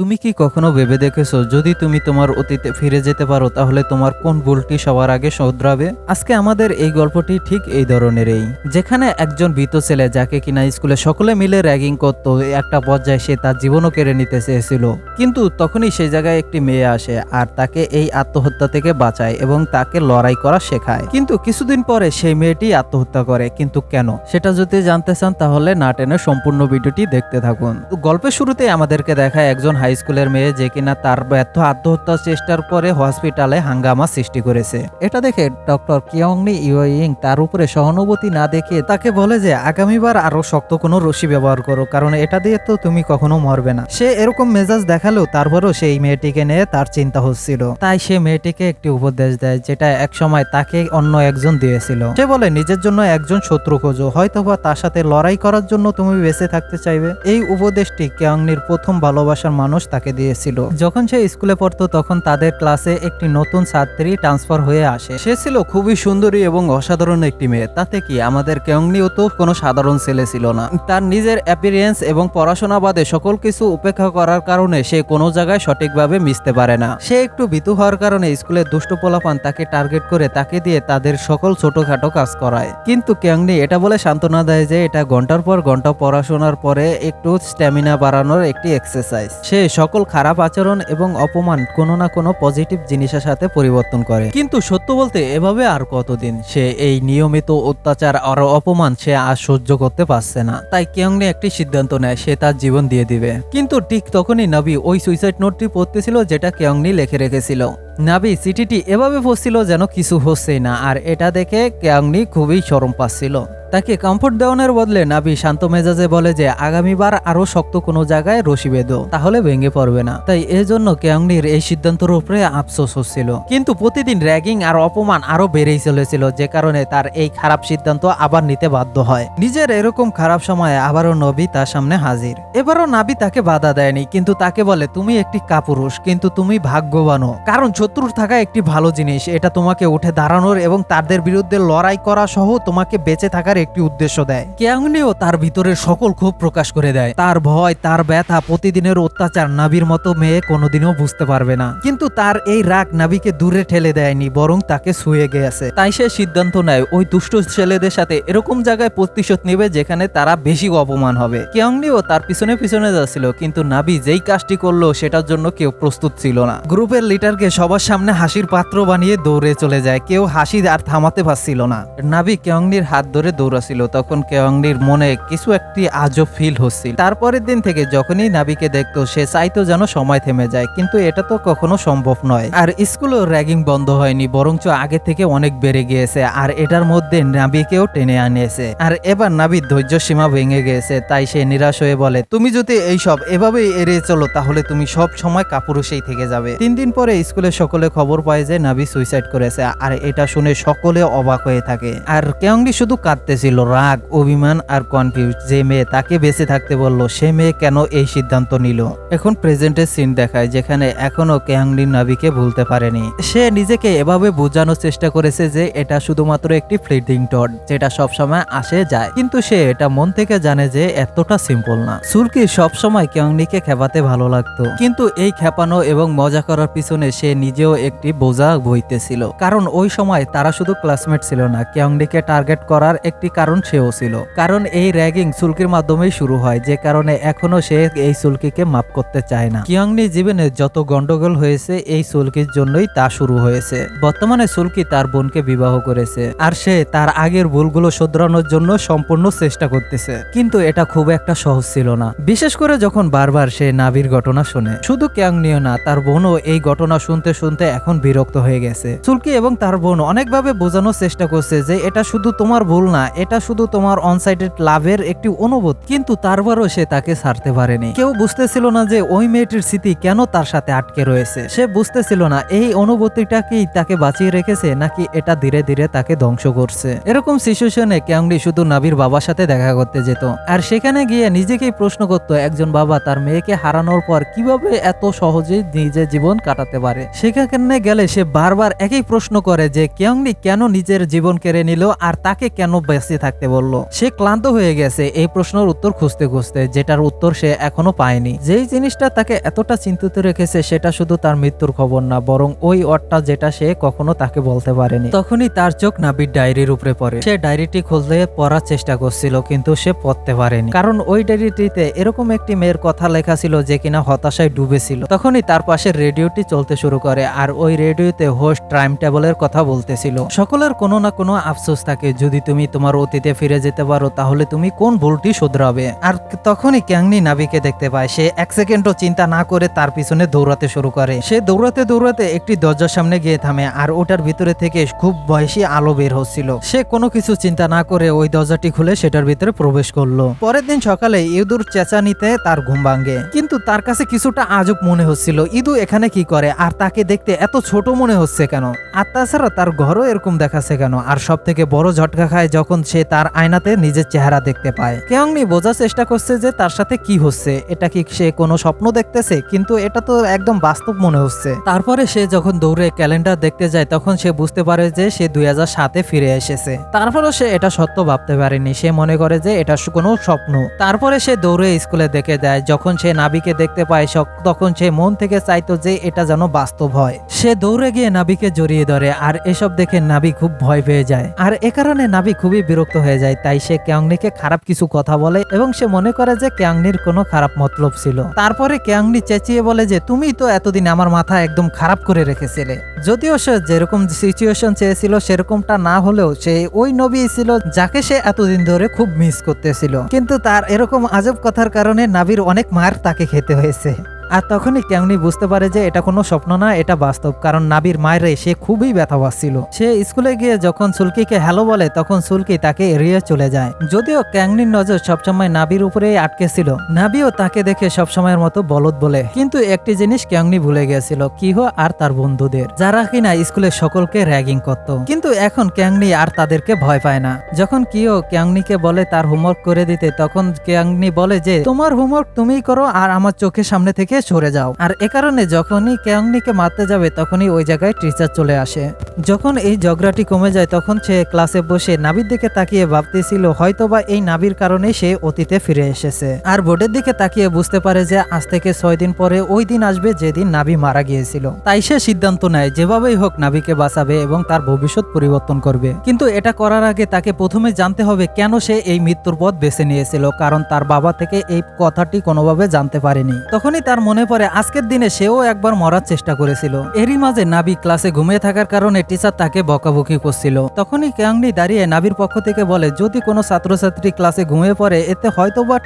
তুমি কি কখনো ভেবে দেখেছ, যদি তুমি তোমার অতীতে ফিরে যেতে পারো, তাহলে তোমার কোন ভুলটি সবার আগে শোধরাবে? আজকে আমাদের এই গল্পটি ঠিক এই ধরনেরই, যেখানে একজন ভীত ছেলে যাকে কিনা স্কুলে সকলে মিলে র্যাগিং করত একটা পর্যায়ে সে তার জীবনও কেড়ে নিতে চেয়েছিল। কিন্তু তখনই সেই জায়গায় একটি মেয়ে আসে আর তাকে এই আত্মহত্যা থেকে বাঁচায় এবং তাকে লড়াই করা শেখায়। কিন্তু কিছুদিন পরে সেই মেয়েটি আত্মহত্যা করে, কিন্তু কেন? সেটা যদি জানতে চান, তাহলে না টেনে সম্পূর্ণ ভিডিওটি দেখতে থাকুন। গল্পের শুরুতে আমাদেরকে দেখায় একজন হাই স্কুলের মেয়ে যে কিনা তার ব্যর্থ আত্মহত্যা চেষ্টার পরে হসপিটালে হাঙ্গামা সৃষ্টি করেছে। এটা দেখে ডক্টর কিয়ংনি ইউইং তার উপরে সহানুভূতি না দেখিয়ে তাকে বলে যে, আগামীবার আরও শক্ত কোনো রশি ব্যবহার করো, কারণ এটা দিয়ে তো তুমি কখনো মরবে না। সে এরকম মেজাজ দেখালেও তারপরও সেই মেয়েটিকে নিয়ে তার চিন্তা হচ্ছিল। তাই সে মেয়েটিকে একটি উপদেশ দেয়, যেটা একসময় তাকে অন্য একজন দিয়েছিল। সে বলে, নিজের জন্য একজন শত্রু খোঁজো, হয়তোবা তার সাথে লড়াই করার জন্য তুমি বেঁচে থাকতে চাইবে। এই উপদেশটি কেয়ংনির প্রথম ভালোবাসার মানুষ তাকে দিয়েছিল। যখন সে স্কুলে পড়তো, তখন তাদের ক্লাসে একটি নতুন ছাত্রী ট্রান্সফার হয়ে আসে। সে ছিল খুবই সুন্দরী এবং অসাধারণ একটি মেয়ে। তাতে কি আমাদের কেয়ংনিও তো কোনো সাধারণ ছেলে ছিল না। তার নিজের অ্যাপিরিয়েন্স এবং পড়াশোনা বাদে সকল কিছু উপেক্ষা করার কারণে সে কোনো জায়গায় সঠিকভাবে মিশতে পারে না। সে একটু ভীতু হওয়ার কারণে স্কুলের দুষ্ট পোলাপান তাকে টার্গেট করে তাকে দিয়ে তাদের সকল ছোটখাটো কাজ করায়। কিন্তু কেয়ংনি এটা বলে সান্ত্বনা দেয় যে, এটা ঘণ্টার পর ঘণ্টা পড়াশোনার পরে একটু স্ট্যামিনা বাড়ানোর একটি এক্সারসাইজ সে সকল খারাপ আচরণ এবং অপমান কোনো না কোনো পজিটিভ জিনিসের সাথে পরিবর্তন করে। কিন্তু সত্য বলতে এভাবে আর কতদিন? সে এই নিয়মিত অত্যাচার আর অপমান সে আর সহ্য করতে পারছে না। তাই কেয়ংনি একটি সিদ্ধান্ত নেয়, সে তার জীবন দিয়ে দিবে। কিন্তু ঠিক তখনই নবী ওই সুইসাইড নোটটি পড়তেছিল যেটা কেয়ংনি লেখে রেখেছিল। নাবি, চিঠিটি এভাবে পড়ছিল যেন কিছু হচ্ছেই না, আর এটা দেখে কেয়ংনি খুবই শরম পাচ্ছিল। তাকে কমফোর্ট দেওয়ানোর বদলে নাবি শান্ত মেজাজে বলে যে, আগামীবার আরও শক্ত কোনো জায়গায় রশি বেঁধো, তাহলে ভেঙে পড়বে না। তাই এই জন্য কেয়ংনির এই সিদ্ধান্তের উপরে আফসোস হচ্ছিল। কিন্তু প্রতিদিন র্যাগিং আর অপমান আরও বেড়েই চলেছিল, যে কারণে তার এই খারাপ সিদ্ধান্ত আবার নিতে বাধ্য হয়। নিজের এরকম খারাপ সময়ে আবারও নবী তার সামনে হাজির। এবারও নাবি তাকে বাধা দেয়নি, কিন্তু তাকে বলে, তুমি একটি কাপুরুষ, কিন্তু তুমি ভাগ্যবানও। কারণ শত্রুর থাকা একটি ভালো জিনিস। এটা তোমাকে উঠে দাঁড়ানোর এবং তাদের বিরুদ্ধে লড়াই করা সহ তোমাকে বেঁচে থাকার একটি উদ্দেশ্য দেয়। কেয়াংনিও তার ভিতরের সকল ক্ষোভ প্রকাশ করে দেয়। তার ভয়, তার ব্যথা প্রতিদিনের অত্যাচার নাবির মতো মেয়ে কোনোদিনও বুঝতে পারবে না। কিন্তু তার এই রাগ নাবিকে দূরে ঠেলে দেয়নি, বরং তাকে শুয়ে গেছে। তাই সে সিদ্ধান্ত নেয়, ওই দুষ্ট ছেলেদের সাথে এরকম জায়গায় প্রতিশোধ নেবে যেখানে তারা বেশি অপমান হবে। কেয়ংনিও তার পিছনে পিছনে যাচ্ছিল, কিন্তু নাবি যেই কাজটি করল, সেটার জন্য কেউ প্রস্তুত ছিল না। গ্রুপের লিডারকে সবার সামনে হাসির পাত্র বানিয়ে দৌড়ে চলে যায়। কেউ হাসি আর থামাতে পারছিল না। নাবি কেয়ংনির হাত ধরে দৌড়াছিল তখন কেয়ংনির মনে কিছু একটি আজব ফিল হচ্ছিল। তারপরের দিন থেকে যখনই নাবিকে দেখতো, সে চাইতো যেন সময় থেমে যায়, কিন্তু এটা তো কখনো সম্ভব নয়। আর স্কুলেও র্যাগিং বন্ধ হয়নি, বরঞ্চ আগে থেকে অনেক বেড়ে গিয়েছে, আর এটার মধ্যে নাবিকেও টেনে আনিয়েছে। আর এবার নাবির ধৈর্য সীমা ভেঙে গিয়েছে, তাই সে নিরাশ হয়ে বলে, তুমি যদি এইসব এভাবেই এড়িয়ে চলো, তাহলে তুমি সব সময় কাপুরুষেই থেকে যাবে। তিন দিন পরে স্কুলে সকলে খবর পায় যে নাবি সুইসাইড করেছে। আর এটা শুনে সকলে অবাক হয়ে থাকে। আর কেয়ংলি শুধু কাঁদতেছিল, রাগ, অভিমান আর কনফিউজ যে মেয়ে তাকে বেঁচে থাকতে বলল, সে মেয়ে কেন এই সিদ্ধান্ত নিল? এখন প্রেজেন্টের সিন দেখায়, যেখানে এখনও কেয়াংলি নাবিকে ভুলতে পারেনি। সে নিজেকে এভাবে বোঝানোর চেষ্টা করেছে যে এটা শুধুমাত্র একটি ফ্লিটিং টট যেটা সবসময় আসে যায়। কিন্তু সে এটা মন থেকে জানে যে এতটা সিম্পল না। সুলকি সবসময় কেয়ংনিকে খেপাতে ভালো লাগতো। কিন্তু এই খেপানো এবং মজা করার পিছনে সে নিজেও একটি বোঝা বইতেছিল। কারণ ওই সময় তারা শুধু ক্লাসমেট ছিল না কেয়ংনিকে টার্গেট করার একটি কারণ সেও ছিল। কারণ এই র্যাগিং সুলকির মাধ্যমেই শুরু হয়, যে কারণে এখনও সে এই সুলকিকে মাপ করতে চায় না। কিয়ংনি জীবনে যত গন্ডগোল হয়েছে, এই সুলকির জন্যই তা শুরু হয়েছে। বর্তমানে সুলকি তার বোনকে বিবাহ করেছে, আর সে তার আগের ভুলগুলো শুধরানোর জন্য সম্পূর্ণ চেষ্টা করতেছে। কিন্তু এটা খুব একটা সহজ ছিল না। বিশেষ করে যখন বারবার সে নাবির ঘটনা শুনে। শুধু ক্যাংনিও না, তার বোনও এই ঘটনা শুনতে শুনতে এখন বিরক্ত হয়ে গেছে। সুলকি এবং তার বোন অনেকভাবে বোঝানোর চেষ্টা করছে যে এটা শুধু তোমার ভুল না, এটা শুধু তোমার অনসাইটেড লাভের একটি অনুভূত। কিন্তু তারপরও সে তাকে ছাড়তে পারেনি। কেউ বুঝতেছিল না যে ওই মেয়েটির স্মৃতি কেন তার সাথে আটকে রয়েছে। সে বুঝতেছিল না এই অনুভূতিটাকেই তাকে বাঁচিয়ে রেখেছে নাকি এটা ধীরে ধীরে তাকে ধ্বংস করছে। এরকম সিচুয়েশনে ক্যাংডি শুধু নাবির বাবার সাথে দেখা করতে যেত। আর সেখানে গিয়ে নিজেকেই প্রশ্ন করতো, একজন বাবা তার মেয়েকে হারানোর পর কীভাবে এত সহজেই নিজের জীবন কাটাতে পারে? সে সেখানে গেলে সে বারবার একই প্রশ্ন করে যে কেয়ংনি কেন নিজের জীবন কেড়ে নিল আর তাকে কেন বেঁচে থাকতে বলল? সে ক্লান্ত হয়ে গেছে এই প্রশ্নের উত্তর খুঁজতে খুঁজতে, যেটার উত্তর সে এখনও পায়নি। যেই জিনিসটা তাকে এতটা চিন্তিত রেখেছে সেটা শুধু তার মৃত্যুর খবর না, বরং ওই অটটা যেটা সে কখনো তাকে বলতে পারেনি। তখনই তার চোখ নাবির ডায়েরির উপরে পড়ে। সে ডায়েরিটি খুলতে পড়ার চেষ্টা করছিল, কিন্তু সে পড়তে পারেনি। কারণ ওই ডায়েরিটিতে এরকম একটি মেয়ের কথা লেখা ছিল যে কিনা হতাশায় ডুবেছিল। তখনই তার পাশে রেডিওটি চলতে শুরু করে। আর ওই রেডিওতে হোস্ট টাইম টেবলের কথা বলতেছিল। সকলের কোনো না কোনো আফসোস থাকে, যদি তুমি তোমার অতীতে ফিরে যেতে পারো, তাহলে তুমি কোন ভুলটি শুধরাবে? আর তখনই ক্যাংনি নাবিকে দেখতে পায়, সে এক সেকেন্ডও চিন্তা না করে তার পিছনে দৌড়াতে শুরু করে। সে দৌড়াতে দৌড়াতে একটি দরজার সামনে গিয়ে থামে আর ওটার ভিতরে থেকে খুব বয়সী আলো বের হচ্ছিল। সে কোনো কিছু চিন্তা না করে ওই দরজাটি খুলে সেটার ভিতরে প্রবেশ করল। পরের দিন সকালে ইঁদুর চেঁচানিতে তার ঘুম ভাঙে। কিন্তু তার কাছে কিছুটা আজব মনে হচ্ছিল, ইঁদু এখানে কি করে? আর তাকে দেখতে এত ছোট মনে হচ্ছে কেন? আর তাছাড়া তার ঘরও এরকম দেখাচ্ছে কেন? আর সব থেকে বড় ঝটকা খায় যখন সে তার আয়নাতে নিজের চেহারা দেখতে পায়। কেয়ংনি বোঝার চেষ্টা করছে যে তার সাথে কি হচ্ছে। এটা কি সে কোনো স্বপ্ন দেখতেছে? কিন্তু এটা তো একদম বাস্তব মনে হচ্ছে। তারপরে সে যখন দৌড়ে ক্যালেন্ডার দেখতে যায়, তখন সে বুঝতে পারে যে সে দুই সাতে ফিরে এসেছে। তারপরেও সে এটা সত্য ভাবতে পারেনি। সে মনে করে যে এটা কোনো স্বপ্ন। তারপরে সে দৌড়ে স্কুলে দেখে দেয়। যখন সে নাবিকে দেখতে পায় তখন সে মন থেকে চাইতো যে এটা যেন বাস্তব হয় সে দৌড়ে গিয়ে নাবিকে জড়িয়ে ধরে আর এসব দেখে নাবি খুব ভয় পেয়ে যায়। আর এ কারণে নাবি খুবই বিরক্ত হয়ে যায়, তাই সে কেয়াংনিকে খারাপ কিছু কথা বলে এবং সে মনে করে যে কেয়াংনির কোনো খারাপ মতলব ছিল। তারপরে কেয়াংনি চেঁচিয়ে বলে যে, তুমি তো এতদিন আমার মাথা একদম খারাপ করে রেখেছিলে। যদিও সে যেরকম সিচুয়েশন চেয়েছিল, সেরকমটা না হলেও সে ওই নবী ছিল যাকে সে এতদিন ধরে খুব মিস করতেছিল। কিন্তু তার এরকম আজব কথার কারণে নাবির অনেক মার তাকে খেতে হয়েছে। আর তখনই কেমনি বুঝতে পারে যে এটা কোনো স্বপ্ন না, এটা বাস্তব। কারণ নাবির মায়ের সে খুবই ব্যথা পাচ্ছিল। সে স্কুলে গিয়ে যখন সুলকিকে হ্যালো বলে, তখন সুলকি তাকে এড়িয়ে চলে যায়। যদিও ক্যাংনির নজর সবসময় নাবির উপরেই আটকে ছিল। নাবিও তাকে দেখে সবসময়ের মতো বলদ বলে। কিন্তু একটি জিনিস ক্যাংনি ভুলে গিয়েছিল কিহো আর তার বন্ধুদের। যারা কিনা স্কুলে সকলকে র্যাগিং করত। কিন্তু এখন ক্যাংনি আর তাদেরকে ভয় পায় না। যখন কিও ক্যাংনিকে বলে তার হোমওয়ার্ক করে দিতে, তখন ক্যাংনি বলে যে, তোমার হোমওয়ার্ক তুমিই করো আর আমার চোখের সামনে থেকে সরে যাও। আর এ কারণে যখনই ক্যাংনিকে মারতে যাবে, তখনই ওই জায়গায় টিচার চলে আসে। যখন এই ঝগড়াটি কমে যায়, তখন সে ক্লাসে বসে নাবির দিকে তাকিয়ে ভাবতেছিল, হয়তোবা এই নাবির কারণে সে অতীতে ফিরে এসেছে। আর বোর্ডের দিকে তাকিয়ে বুঝতে পারে যে, আজ থেকে ছয় দিন পরে ওই দিন আসবে যেদিন নাবি মারা গিয়েছিল। তাই সে সিদ্ধান্ত নেয়, যেভাবেই হোক নাবিকে বাঁচাবে এবং তার ভবিষ্যৎ পরিবর্তন করবে। কিন্তু এটা করার আগে তাকে প্রথমে জানতে হবে কেন সে এই মৃত্যুর পথ বেছে নিয়েছিল, কারণ তার বাবা থেকে এই কথাটি কোনোভাবে জানতে পারেনি। তখনই তার মনে পড়ে, আজকের দিনে সেও একবার মরার চেষ্টা করেছিল। এরই মাঝে নাবি ক্লাসে ঘুমিয়ে থাকার কারণে টিচার তাকে বকাবকি করছিল। তখনই ক্যাংনি দাঁড়িয়ে নাবির পক্ষ থেকে বলে, যদি কোনো ছাত্রছাত্রী ক্লাসে ঘুমিয়ে পড়ে, এতে হয়তোবা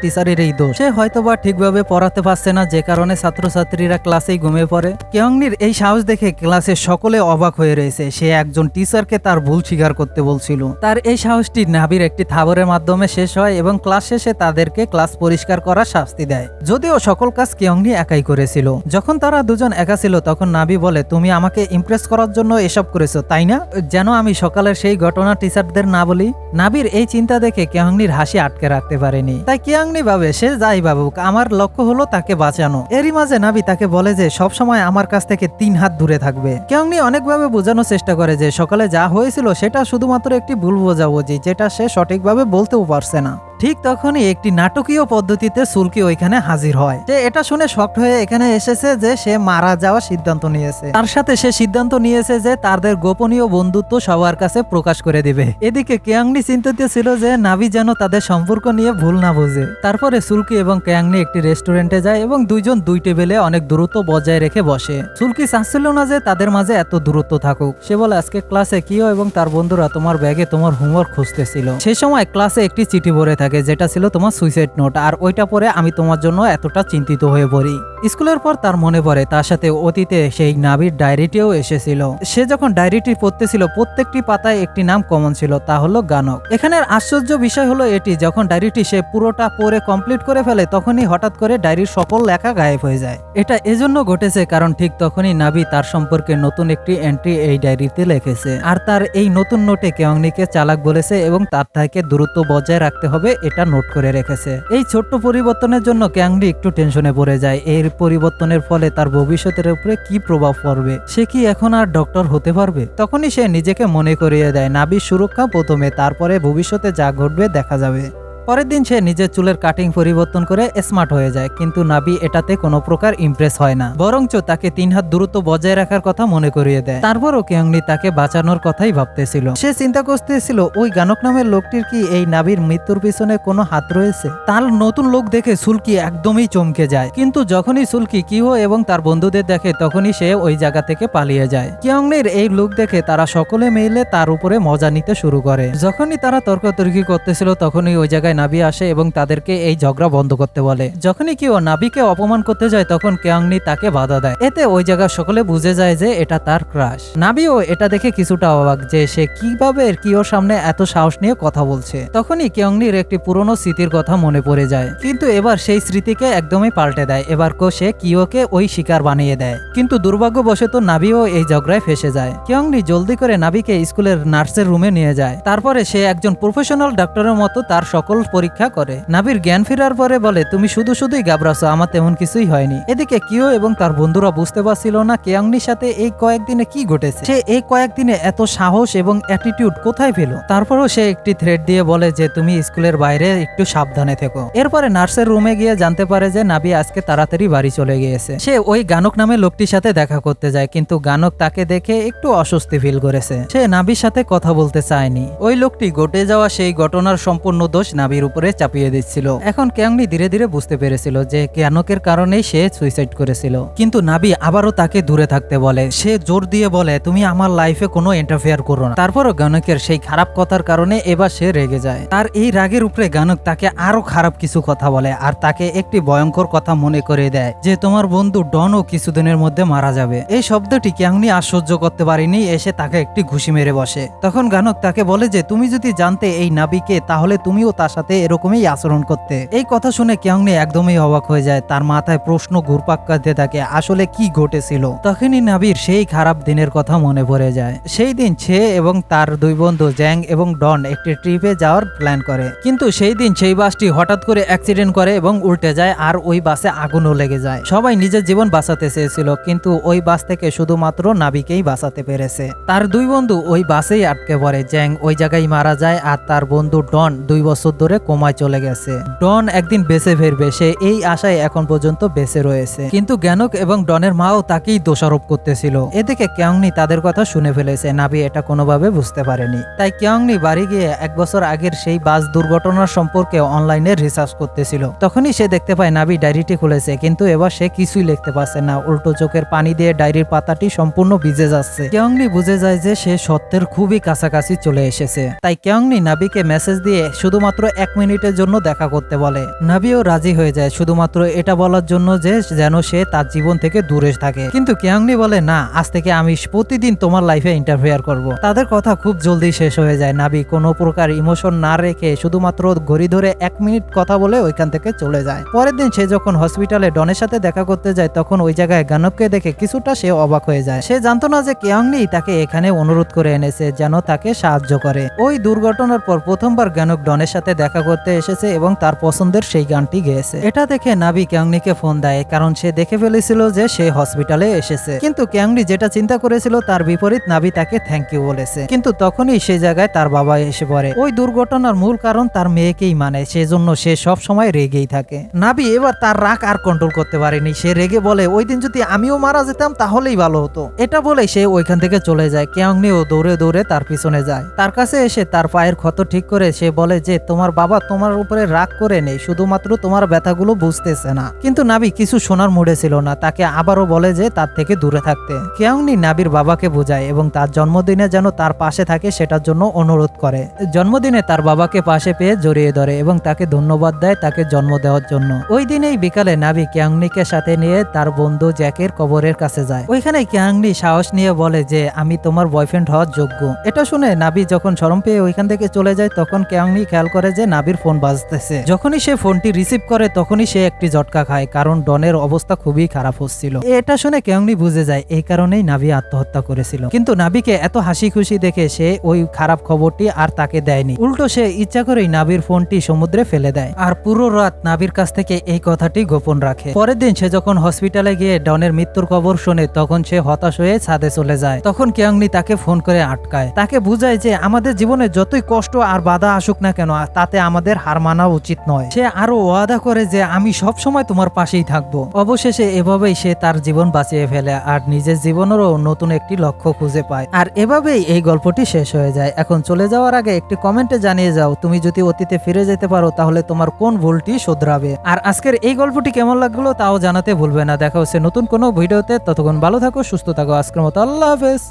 এই দোষ। সে হয়তোবা ঠিকভাবে পড়াতে পারছে না, যে কারণে ছাত্রছাত্রীরা ক্লাসেই ঘুমিয়ে পড়ে। কেয়ংনির এই সাহস দেখে ক্লাসে সকলে অবাক হয়ে রয়েছে। সে একজন টিচারকে তার ভুল স্বীকার করতে বলছিল। তার এই সাহসটি নাবির একটি থাবরের মাধ্যমে শেষ হয় এবং ক্লাস শেষে তাদেরকে ক্লাস পরিষ্কার করার শাস্তি দেয়। যদিও সকল কাজ কেয়ংনি একাই করেছিল। যখন তারা দুজন একা ছিল, তখন নাবি বলে, তুমি আমাকে ইমপ্রেস করার জন্য এসব করেছ, তাই না? যেন আমি সকালের সেই ঘটনা টিচারদের না বলি, নাবির এই চিন্তা দেখে কেয়াংনির হাসি আটকে রাখতে পারেনি। তাই কেয়াংনি ভাবে, সে যাই ভাবুক, আমার লক্ষ্য হলো তাকে বাঁচানো। এরই মাঝে নাবি তাকে বলে যে, সব সময় আমার কাছ থেকে তিন হাত দূরে থাকবে। কেয়াংনি অনেকভাবে বোঝানোর চেষ্টা করে যে, সকালে যা হয়েছিল, সেটা শুধুমাত্র একটি ভুল বোঝাবুঝি, যেটা সে সঠিকভাবে বলতেও পারছে না। ঠিক তখনই একটি নাটকীয় পদ্ধতিতে সুলকি ওইখানে হাজির হয়। যে এটা শুনে শক্ট হয়ে এখানে এসেছে যে সে মারা যাওয়ার সিদ্ধান্ত নিয়েছে। তার সাথে সে সিদ্ধান্ত নিয়েছে যে তাদের গোপনীয় বন্ধুত্ব সবার কাছে প্রকাশ করে দিবে। এদিকে কেয়াংনি চিন্তিত ছিল যে নাভি যেন তাদের সম্পর্ক নিয়ে ভুল না বোঝে। তারপরে সুলকি এবং কেয়াংনি একটি রেস্টুরেন্টে যায় এবং দুইজন দুই টেবিলে অনেক দূরত্ব বজায় রেখে বসে। সুলকি চাচ্ছিল না যে তাদের মাঝে এত দূরত্ব থাকুক। সে বলে, আজকে ক্লাসে কিও এবং তার বন্ধুরা তোমার ব্যাগে তোমার হোমওয়ার্ক খুঁজতেছিল। সে সময় ক্লাসে একটি চিঠি ভরে থাকে। যেটা ছিল তোমার সুইসাইড নোট আর ওইটা পরে আমি তোমার জন্য এতটা চিন্তিত হয়ে পড়ি। স্কুলের পর তার মনে পড়ে, তার সাথে অতীতে সেই নাবির ডায়েরিটিও এসেছিল। সে যখন ডায়েরিটি পড়তেছিল, প্রত্যেকটি পাতায় একটি নাম কমন ছিল, তা হলো গানক। এখানের আশ্চর্য বিষয় হলো এটি, যখন ডায়েরিটি সে পুরোটা পড়ে কমপ্লিট করে ফেলে, তখনই হঠাৎ করে ডায়েরির সকল লেখা গায়েব হয়ে যায়। এটা এজন্য ঘটেছে, কারণ ঠিক তখনই নাবি তার সম্পর্কে নতুন একটি এন্ট্রি এই ডায়েরিতে লিখেছে। আর তার এই নতুন নোটে কেওয়াংনিকে চালাক বলেছে এবং তার থেকে দূরত্ব বজায় রাখতে হবে এটা নোট করে রেখেছে। এই ছোট্ট পরিবর্তনের জন্য ক্যাংরি একটু টেনশনে পড়ে যায়। এর পরিবর্তনের ফলে তার ভবিষ্যতের উপরে কি প্রভাব পড়বে? সে কি এখন আর ডক্টর হতে পারবে? তখনই সে নিজেকে মনে করিয়ে দেয় নাবির সুরক্ষা প্রথমে, তারপরে ভবিষ্যতে যা ঘটবে দেখা যাবে। পরের দিন সে নিজের চুলের কাটিং পরিবর্তন করে স্মার্ট হয়ে যায়, কিন্তু নাবি এটাতে কোনো প্রকার ইমপ্রেস হয় না। বরঞ্চ তাকে তিন হাত দূরত্ব বজায় রাখার কথা মনে করিয়ে দেয়। তারপরও কেয়ংনি তাকে বাঁচানোর কথাই ভাবতেছিল। সে চিন্তা করতেছিল, ওই গানক নামের লোকটির কি এই নাবির মৃত্যুর পিছনে কোনো হাত রয়েছে? তার নতুন লোক দেখে সুলকি একদমই চমকে যায়। কিন্তু যখনই সুলকি কিহো এবং তার বন্ধুদের দেখে, তখনই সে ওই জায়গা থেকে পালিয়ে যায়। কিয়ংনির এই লোক দেখে তারা সকলে মিলে তার উপরে মজা নিতে শুরু করে। যখনই তারা তর্কতর্কি করতেছিল, তখনই ওই জায়গায় নাবি আসে এবং তাদেরকে এই ঝগড়া বন্ধ করতে বলে। যখনই কিও নাবিকে অপমান করতে যায়, তখন কেয়ংনি তাকে বাধা দেয়। এতে ওই জায়গা সকলে বুঝে যায় যে এটা তার ক্রাশ। নাবিও এটা দেখে কিছুটা অবাক যে সে কীভাবে কিওর সামনে এত সাহস নিয়ে কথা বলছে। তখনই কেয়ংনির একটি পুরনো স্মৃতির কথা মনে পড়ে যায়। কিন্তু এবার সেই স্মৃতিকে একদমই পাল্টে দেয়। এবার কো সে কিওকে ওই শিকার বানিয়ে দেয়। কিন্তু দুর্ভাগ্যবশত নাবিও এই ঝগড়ায় ফেসে যায়। কিয়ংনি জলদি করে নাবিকে স্কুলের নার্সের রুমে নিয়ে যায়। তারপরে সে একজন প্রফেশনাল ডাক্তারের মতো তার সকল পরীক্ষা করে। নাবির জ্ঞান ফেরার পরে বলে, তুমি শুধু শুধুই গাবরাছো আমার তেমন কিছুই হয়নি। এদিকে কিও এবং তার বন্ধুরা বুঝতে পারছিল না কেয়াংনির সাথে এই কয়েকদিনে কি ঘটেছে। সে এই কয়েকদিনে এত সাহস এবং অ্যাটিটিউড কোথায় পেল? তারপরও সে একটি থ্রেড দিয়ে বলে যে, তুমি স্কুলের বাইরে একটু সাবধানে থেকো। এরপরে নার্সের রুমে গিয়ে জানতে পারে যে নাবি আজকে তাড়াতাড়ি বাড়ি চলে গিয়েছে। সে ওই গানক নামে লোকটির সাথে দেখা করতে যায়, কিন্তু গানক তাকে দেখে একটু অস্বস্তি ফিল করেছে। সে নাবির সাথে কথা বলতে চায়নি। ওই লোকটি ঘটে যাওয়া সেই ঘটনার সম্পূর্ণ দোষ নাবির উপরে চাপিয়ে দিচ্ছিল। এখন ক্যাংনি ধীরে ধীরে বুঝতে পেরেছিল যে জ্ঞানকের কারণেই সে সুইসাইড করেছিল। কিন্তু নাবি আবারও তাকে দূরে থাকতে বলে, সে জোর দিয়ে বলে, তুমি আমার লাইফে কোনো ইন্টারফেয়ার করো না। তারপরও গানকের সেই খারাপ কথার কারণে এবার সে রেগে যায়। তার এই রাগের উপরে গানক তাকে আরও খারাপ কিছু কথা বলে আর তাকে একটি ভয়ঙ্কর কথা মনে করে দেয় যে, তোমার বন্ধু ডনও কিছুদিনের মধ্যে মারা যাবে। এই শব্দটি ক্যাংনি আর সহ্য করতে পারেনি, এসে তাকে একটি ঘুষি মেরে বসে। তখন গানক তাকে বলে যে, তুমি যদি জানতে এই নাবিকে, তাহলে তুমিও তার সাথে এরকমই আচরণ করতে। এই কথা শুনে কিয়ংনি একদমই অবাক হয়ে যায়। তার মাথায় প্রশ্ন ঘুরপাক কাঁদতে থাকে, আসলে কি ঘটেছিল? তখনই নাবির সেই খারাপ দিনের কথা মনে পড়ে যায়। সেই দিন ছে এবং তার দুই বন্ধু জ্যাং এবং ডন একটি ট্রিপে যাওয়ার প্ল্যান করে। কিন্তু সেই দিন সেই বাসটি হঠাৎ করে অ্যাক্সিডেন্ট করে এবং উল্টে যায় আর ওই বাসে আগুনও লেগে যায়। সবাই নিজের জীবন বাঁচাতে চেয়েছিল, কিন্তু ওই বাস থেকে শুধুমাত্র নাবিকেই বাঁচাতে পেরেছে। তার দুই বন্ধু ওই বাসেই আটকে পড়ে। জ্যাং ওই জায়গায় মারা যায় আর তার বন্ধু ডন দুই বছর ধরে কোমায় চলে গেছে। ডন একদিন বেঁচে ফিরবে, সে এই আশায় এখন পর্যন্ত বেঁচে রয়েছে। কিন্তু জ্ঞানক এবং ডনের মাও তাকেই দোষারোপ করতেছিল। এদিকে কেয়ংনি তাদের কথা শুনে ফেলেছে নাবি এটা কোনোভাবে বুঝতে পারেনি। তাই কেয়ংনি বাড়ি গিয়ে এক বছর আগের সেই বাস দুর্ঘটনার সম্পর্কে অনলাইনে রিসার্চ করতেছিল। তখনই সে দেখতে পায় নাবি ডায়েরিটি খুলেছে, কিন্তু এবার সে কিছুই লিখতে পারছে না। উল্টো চোখের পানি দিয়ে ডায়েরির পাতাটি সম্পূর্ণ ভিজে যাচ্ছে। কেয়ংনি বুঝে যায় যে সে সত্যের খুবই কাছাকাছি চলে এসেছে। তাই কেয়ংনি নাবিকে মেসেজ দিয়ে শুধুমাত্র এক মিনিটের জন্য দেখা করতে বলে। নাবিও রাজি হয়ে যায়, শুধুমাত্র এটা বলার জন্য যে যেন সে তার জীবন থেকে দূরে থাকে। কিন্তু কেয়ংনি বলে, না, আজ থেকে আমি প্রতিদিন তোমার লাইফে ইন্টারফেয়ার করব। তাদের কথা খুব জলদি শেষ হয়ে যায়। নাবি কোনো প্রকার ইমোশন না রেখে শুধুমাত্র ঘড়ি ধরে এক মিনিট কথা বলে ওইখান থেকে চলে যায়। পরের দিন সে যখন হসপিটালে ডনের সাথে দেখা করতে যায়, তখন ওই জায়গায় গানবকে দেখে কিছুটা সে অবাক হয়ে যায়। সে জানতো না যে কেয়ংনি তাকে এখানে অনুরোধ করে এনেছে, যেন তাকে সাহায্য করে। ওই দুর্ঘটনার পর প্রথমবার গানক ডনের সাথে দেখা করতে এসেছে এবং তার পছন্দের সেই গানটি গেয়েছে। এটা দেখে নাবি ক্যাংনিকে ফোন দেয়, কারণ সে দেখে ফেলেছিল যে সে হসপিটালে এসেছে। কিন্তু ক্যাংনি যেটা চিন্তা করেছিল, তার বিপরীত নাবি তাকে থ্যাংক ইউ বলেছে। কিন্তু তখনই সেই জায়গায় তার বাবা এসে পড়ে। ওই দুর্ঘটনার মূল কারণ তার মেয়েকেই মানে সেজন্য সে সব সময় রেগেই থাকে। নাবি এবার তার রাগ আর কন্ট্রোল করতে পারেনি। সে রেগে বলে, ওই দিন যদি আমিও মারা যেতাম, তাহলেই ভালো হতো। এটা বলে সে ওইখান থেকে চলে যায়। কেয়ংনিও দৌড়ে দৌড়ে তার পিছনে যায়। তার কাছে এসে তার পায়ের ক্ষত ঠিক করে সে বলে যে, তোমার বাবা তোমার উপরে রাগ করে নেই, শুধুমাত্র তোমার ব্যথাগুলো বুঝতেছে না। কিন্তু নাবি কিছু শোনার মুডে ছিল না, তাকে আবারও বলে যে তার থেকে দূরে থাকতে। কেয়ংনি নাবির বাবাকে বোঝায় এবং তার জন্মদিনে যেন তার পাশে থাকে সেটার জন্য অনুরোধ করে। জন্মদিনে তার বাবাকে পাশে পেয়ে জড়িয়ে ধরে এবং তাকে ধন্যবাদ দেয় তাকে জন্ম দেওয়ার জন্য। ওই দিনেই বিকালে নাবি ক্যাংনিকে সাথে নিয়ে তার বন্ধু জ্যাকের কবরের কাছে যায়। ওইখানে ক্যাংনি সাহস নিয়ে বলে যে, আমি তোমার বয়ফ্রেন্ড হওয়ার যোগ্য। এটা শুনে নাবি যখন শরম পেয়ে ওইখান থেকে চলে যায়, তখন ক্যাংনি খেয়াল করে যে নাবির ফোন বাজতেছে। যখনই সে ফোনটি রিসিভ করে, তখনই সে একটি ঝটকা খায়, কারণ ডনের অবস্থা খুবই খারাপ হচ্ছিল। এটা শুনে কেউনি বুঝে যায়, এই কারণেই নাবি আত্মহত্যা করেছিল। কিন্তু নাবিকে এত হাসি খুশি দেখে সে ওই খারাপ খবরটি আর তাকে দেয়নি। উল্টো সে ইচ্ছা করেই নাবির ফোনটি সমুদ্রে ফেলে দেয়, আর পুরো রাত নাবির কাছ থেকে এই কথাটি গোপন রাখে। পরের দিন সে যখন হসপিটালে গিয়ে ডনের মৃত্যুর খবর শোনে, তখন সে হতাশ হয়ে ছাদে চলে যায়। তখন কেয়ংনি তাকে ফোন করে আটকায়। তাকে বুঝায় যে, আমাদের জীবনে যতই কষ্ট আর বাধা আসুক না কেন তাতে আমাদের হার মানা উচিত নয়। সে আরও ওয়াদা করে যে আমি সব সময় তোমার পাশেই থাকব। অবশেষে এভাবেই সে তার জীবন বাঁচিয়ে ফেলে আর নিজের জীবনেরও নতুন একটি লক্ষ্য খুঁজে পায়। আর এভাবেই এই গল্পটি শেষ হয়ে যায়। এখন চলে যাওয়ার আগে একটি কমেন্টে জানিয়ে যাও, তুমি যদি অতীতে ফিরে যেতে পারো তাহলে তোমার কোন ভুলটি শুধরাবে? আর আজকের এই গল্পটি কেমন লাগল তাও জানাতে ভুলবে না। দেখা হচ্ছে নতুন কোনো ভিডিওতে। ততক্ষণ ভালো থাকো, সুস্থ থাকো। আজকের মতো আল্লাহ হাফেজ।